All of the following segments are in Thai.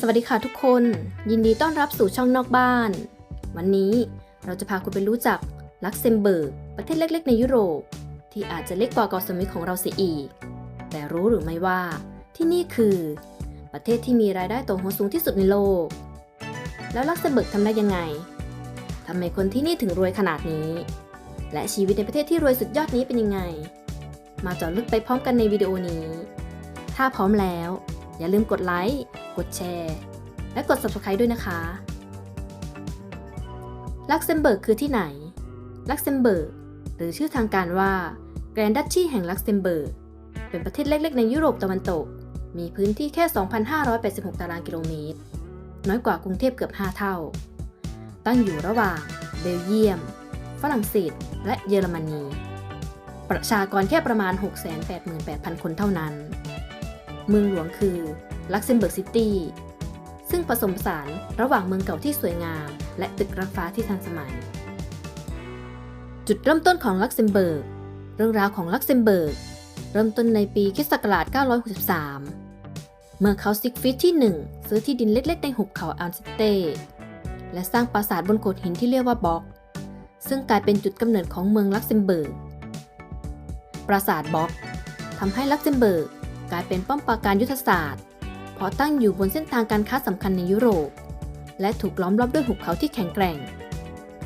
สวัสดีค่ะทุกคน ยินดีต้อนรับสู่ช่องนอกบ้าน วันนี้เราจะพาคุณไปรู้จักลักเซมเบิร์ก ประเทศเล็กๆ ในยุโรป ที่อาจจะเล็กกว่าเกาะสมุยของเราเสียอีก แต่รู้หรือไม่ว่า ที่นี่คือ ประเทศที่มีรายได้ต่อหัวสูงที่สุดในโลก แล้วลักเซมเบิร์กทำได้ยังไงทำไมคนที่นี่ถึงรวยขนาดนี้ และชีวิตในประเทศที่รวยสุดยอดนี้เป็นยังไง มาเจาะลึกไปพร้อมกันในวิดีโอนี้ ถ้าพร้อมแล้ว อย่าลืมกดไลค์ กดแชร์ และกด subscribe ด้วยนะคะ ลักเซมเบิร์กคือที่ไหน ลักเซมเบิร์กหรือชื่อทางการว่าแกรนดัชชีแห่งลักเซมเบิร์กเป็นประเทศเล็ก ๆ ในยุโรปตะวันตก มีพื้นที่แค่ 2,586 ตารางกิโลเมตร น้อยกว่ากรุงเทพเกือบ 5 เท่า ตั้งอยู่ระหว่างเบลเยียม ฝรั่งเศส และเยอรมนี ประชากรแค่ประมาณ 688,000 คนเท่านั้น เมืองหลวงคือลักเซมเบิร์กซิตี้ ซึ่งผสมผสานระหว่างเมืองเก่าที่สวยงาม และตึกระฟ้าที่ทันสมัย จุดเริ่มต้นของลักเซมเบิร์ก เรื่องราวของลักเซมเบิร์ก เริ่มต้นในปีคศ963 เมื่อเขาซิกฟิตที่ 1 ซื้อที่ดินเล็กๆ ในหุบเขาอัลซิเต้และสร้างปราสาทบนโขดหินที่เรียกว่าบ็อก ซึ่งกลายเป็นจุดกำเนิดของเมืองลักเซมเบิร์ก ปราสาทบ็อกทำให้ลักเซมเบิร์ก กลายเป็นป้อมปราการยุทธศาสตร์ เพราะตั้งอยู่บนเส้นทางการค้าสำคัญในยุโรป และถูกล้อมรอบด้วยหุบเขาที่แข็งแกร่ง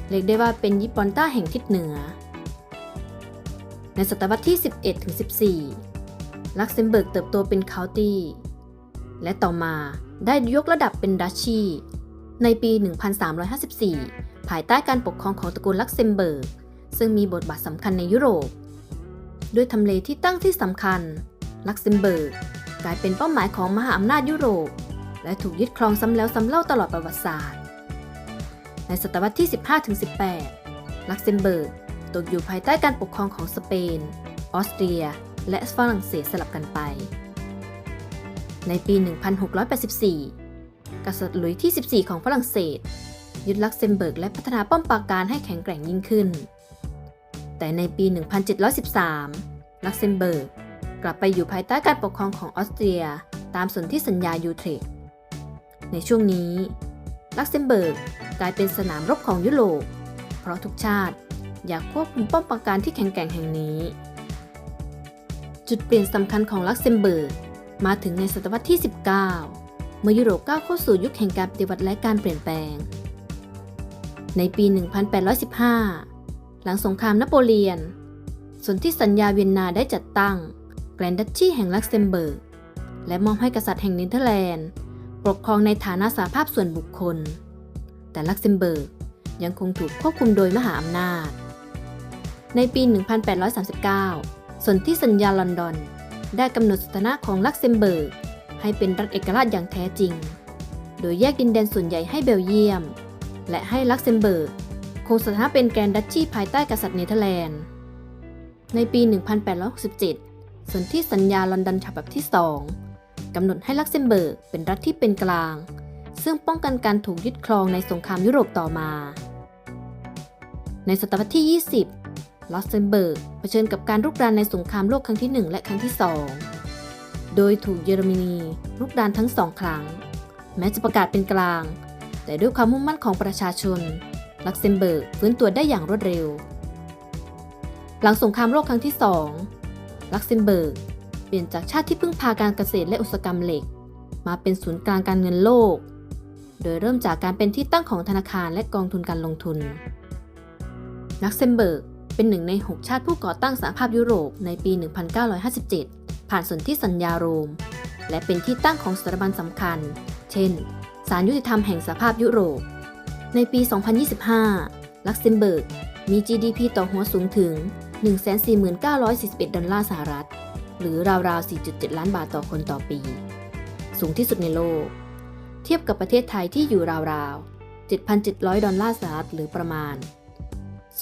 เรียกได้ว่าเป็นยิปอนต้าแห่งทิศเหนือ ในศตวรรษที่ 11ถึง14 ลักเซมเบิร์กเติบโตเป็นเคาน์ตี้ และต่อมาได้ยกระดับเป็นดัชชีในปี 1354 ภายใต้การปกครองของตระกูลลักเซมเบิร์ก ซึ่งมีบทบาทสำคัญในยุโรป ด้วยทำเลที่ตั้งที่สำคัญ ลักเซมเบิร์กกลายเป็นเป้าหมายของมหาอำนาจยุโรป และถูกยึดครองซ้ำแล้วซ้ำเล่าตลอดประวัติศาสตร์ ในศตวรรษที่ 15-18 ลักเซมเบิร์กตกอยู่ภายใต้การปกครองของสเปน ออสเตรีย และฝรั่งเศสสลับกันไป ในปี 1684 กษัตริย์หลุยที่ 14 ของฝรั่งเศส ยึดลักเซมเบิร์กและพัฒนาป้อมปราการให้แข็งแกร่งยิ่งขึ้น แต่ในปี 1713 ลักเซมเบิร์ก กลับไปอยู่ภายใต้การปกครองของออสเตรีย ตามสนธิสัญญายูเทรคในช่วงนี้ ลักเซมเบิร์กกลายเป็นสนามรบของยุโรป เพราะทุกชาติอยากควบคุมป้อมปราการที่แข็งแกร่งแห่งนี้ จุดเปลี่ยนสำคัญของลักเซมเบิร์กมาถึงในศตวรรษที่ 19 เมื่อยุโรปก้าวเข้าสู่ยุคแห่งการปฏิวัติและการเปลี่ยนแปลง ในปี 1815 หลังสงครามนโปเลียน สนธิสัญญาเวียนนาได้จัดตั้ง แกรนดัชชีแห่งลักเซมเบิร์ก และมอบให้กษัตริย์แห่งเนเธอร์แลนด์ ปกครองในฐานะสาภาพส่วนบุคคล แต่ลักเซมเบิร์กยังคงถูกควบคุมโดยมหาอำนาจ ในปี 1839 สนธิสัญญาลอนดอน ได้กำหนดสถานะของลักเซมเบิร์ก ให้เป็นรัฐเอกราชอย่างแท้จริง โดยแยกดินแดนส่วนใหญ่ให้เบลเยียม และให้ลักเซมเบิร์กคงสถานะเป็นแกรนดัชชีภายใต้กษัตริย์เนเธอร์แลนด์ ในปี 1867 สนธิสัญญาลอนดอนฉบับที่ 2 กำหนดให้ลักเซมเบิร์กเป็นรัฐที่เป็นกลาง ซึ่งป้องกันการถูกยึดครองในสงครามยุโรปต่อมา ในศตวรรษที่ 20 ลักเซมเบิร์กเผชิญกับการรุกรานในสงครามโลกครั้งที่ 1 และครั้งที่ 2 โดยถูกเยอรมนีรุกรานทั้งสองครั้ง แม้จะประกาศเป็นกลาง แต่ด้วยความมุ่งมั่นของประชาชน ลักเซมเบิร์กฟื้นตัวได้อย่างรวดเร็ว หลังสงครามโลกครั้งที่ 2 ลักเซมเบิร์ก เปลี่ยนจากชาติที่พึ่งพาการเกษตรและอุตสาหกรรมเหล็ก มาเป็นศูนย์กลางการเงินโลก โดยเริ่มจากการเป็นที่ตั้งของธนาคารและกองทุนการลงทุน ลักเซมเบิร์กเป็นหนึ่งใน 6 ชาติผู้ก่อตั้งสหภาพยุโรปในปี 1957 ผ่านสนธิสัญญาโรม และเป็นที่ตั้งของสถาบันสำคัญ เช่นศาลยุติธรรมแห่งสหภาพยุโรป ในปี 2025 ลักเซมเบิร์กมี GDP ต่อหัวสูงถึง 149,41 ดอลลาร์สหรัฐ หรือราวๆ 4.7 ล้านบาทต่อคนต่อปี สูงที่สุดในโลก เทียบกับประเทศไทยที่อยู่ราวๆ 7,700 ดอลลาร์สหรัฐหรือประมาณ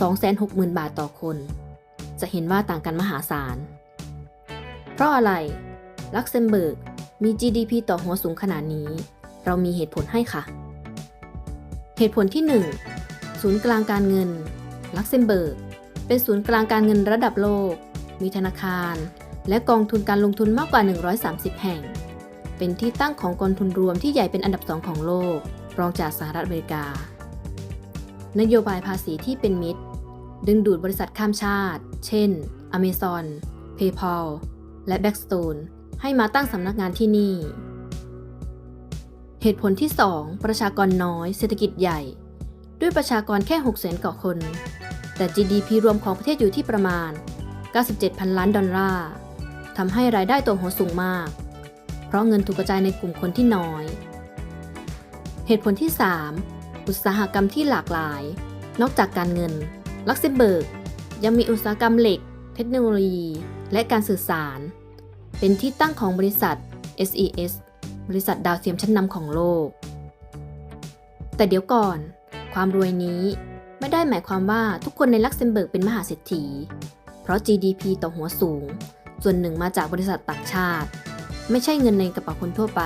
260,000 บาทต่อคน จะเห็นว่าต่างกันมหาศาล เพราะอะไร ลักเซมเบิร์กมี GDP ต่อหัวสูงขนาดนี้ เรามีเหตุผลให้ค่ะ เหตุผลที่ 1 ศูนย์กลางการเงิน ลักเซมเบิร์ก เป็นศูนย์กลางการเงินระดับโลก มีธนาคาร และกองทุนการลงทุนมากกว่า 130 แห่ง เป็นที่ตั้งของกองทุนรวมที่ใหญ่เป็นอันดับสองของโลก รองจากสหรัฐอเมริกา นโยบายภาษีที่เป็นมิตร ดึงดูดบริษัทข้ามชาติ เช่น Amazon, PayPal และ Blackstone ให้มาตั้งสำนักงานที่นี่ เหตุผลที่ 2 ประชากรน้อย เศรษฐกิจใหญ่ ด้วยประชากรแค่ 6 0 0 0 0กว่าคน แต่ GDP รวมของประเทศอยู่ที่ประมาณ 97พันล้านดอลลาร์ทำให้รายได้ตัวหัวสูงมาก เพราะเงินถูกกระจายในกลุ่มคนที่น้อย เหตุผลที่ 3 อุตสาหกรรมที่หลากหลาย นอกจากการเงิน ลักเซมเบิร์ก ยังมีอุตสาหกรรมเหล็ก เทคโนโลยี และการสื่อสาร เป็นที่ตั้งของบริษัท SES บริษัทดาวเทียมชั้นนำของโลก แต่เดี๋ยวก่อน ความรวยนี้ ไม่ได้หมายความว่าทุกคนในลักเซมเบิร์กเป็นมหาเศรษฐี เพราะ GDP ต่อหัวสูง ส่วนหนึ่งมาจากบริษัทต่างชาติ ไม่ใช่เงินในกระเป๋าคนทั่วไป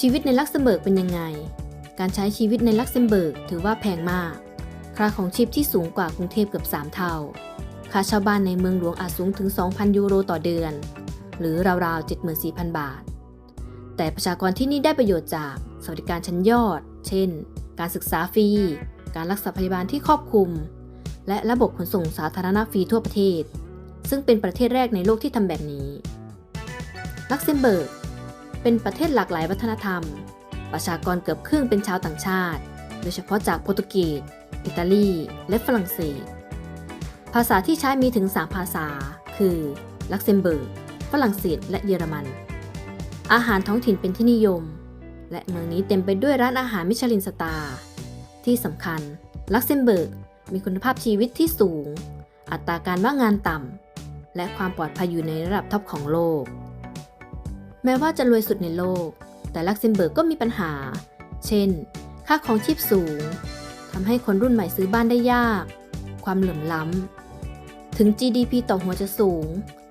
ชีวิตในลักเซมเบิร์กเป็นยังไง การใช้ชีวิตในลักเซมเบิร์กถือว่าแพงมาก ค่าของชีพที่สูงกว่ากรุงเทพเกือบ 3 เท่า ค่าเช่าบ้านในเมืองหลวงอาจสูงถึง 2,000 ยูโรต่อเดือน หรือราวๆ 74,000 บาท แต่ประชากรที่นี่ได้ประโยชน์จากสวัสดิการชั้นยอด เช่น การศึกษาฟรี การรักษาพยาบาลที่ครอบคลุม และระบบขนส่งสาธารณะฟรีทั่วประเทศ ซึ่งเป็นประเทศแรกในโลกที่ทำแบบนี้ ลักเซมเบิร์ก เป็นประเทศหลากหลายวัฒนธรรม ประชากรเกือบครึ่งเป็นชาวต่างชาติ โดยเฉพาะจากโปรตุเกส อิตาลี และฝรั่งเศส ภาษาที่ใช้มีถึง 3 ภาษา คือ ลักเซมเบิร์ก ฝรั่งเศส และเยอรมัน อาหารท้องถิ่นเป็นที่นิยม และเมืองนี้เต็มไปด้วยร้านอาหารมิชลินสตาร์ที่สำคัญ ลักเซมเบิร์กมีคุณภาพชีวิตที่สูง อัตราการว่างงานต่ำ และความปลอดภัยอยู่ในระดับท็อปของโลก แม้ว่าจะรวยสุดในโลก แต่ลักเซมเบิร์กก็มีปัญหา เช่น ค่าของชีพสูงทำให้คนรุ่นใหม่ซื้อบ้านได้ยาก ความเหลื่อมล้ำ ถึง GDP ต่อหัวจะสูง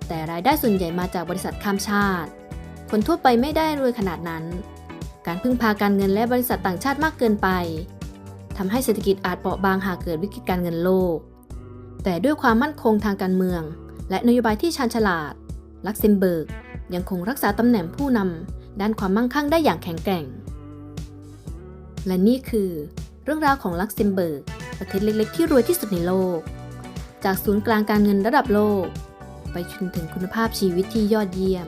แต่รายได้ส่วนใหญ่มาจากบริษัทข้ามชาติ คนทั่วไปไม่ได้รวยขนาดนั้น การพึ่งพาการเงินและบริษัทต่างชาติมากเกินไปทำให้เศรษฐกิจอาจเปราะบางหากเกิดวิกฤตการเงินโลก แต่ด้วยความมั่นคงทางการเมือง และนโยบายที่ชาญฉลาด ลักเซมเบิร์ก ยังคงรักษาตำแหน่งผู้นำด้านความมั่งคั่งได้อย่างแข็งแกร่ง และนี่คือ เรื่องราวของลักเซมเบิร์กประเทศเล็ก ๆ ที่รวยที่สุดในโลก จากศูนย์กลางการเงินระดับโลก ไปจนถึงคุณภาพชีวิตที่ยอดเยี่ยม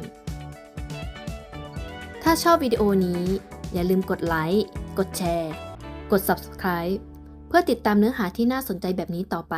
ถ้าชอบวิดีโอนี้ อย่าลืมกดไลค์ กดแชร์ กด Subscribe เพื่อติดตามเนื้อหาที่น่าสนใจแบบนี้ต่อไป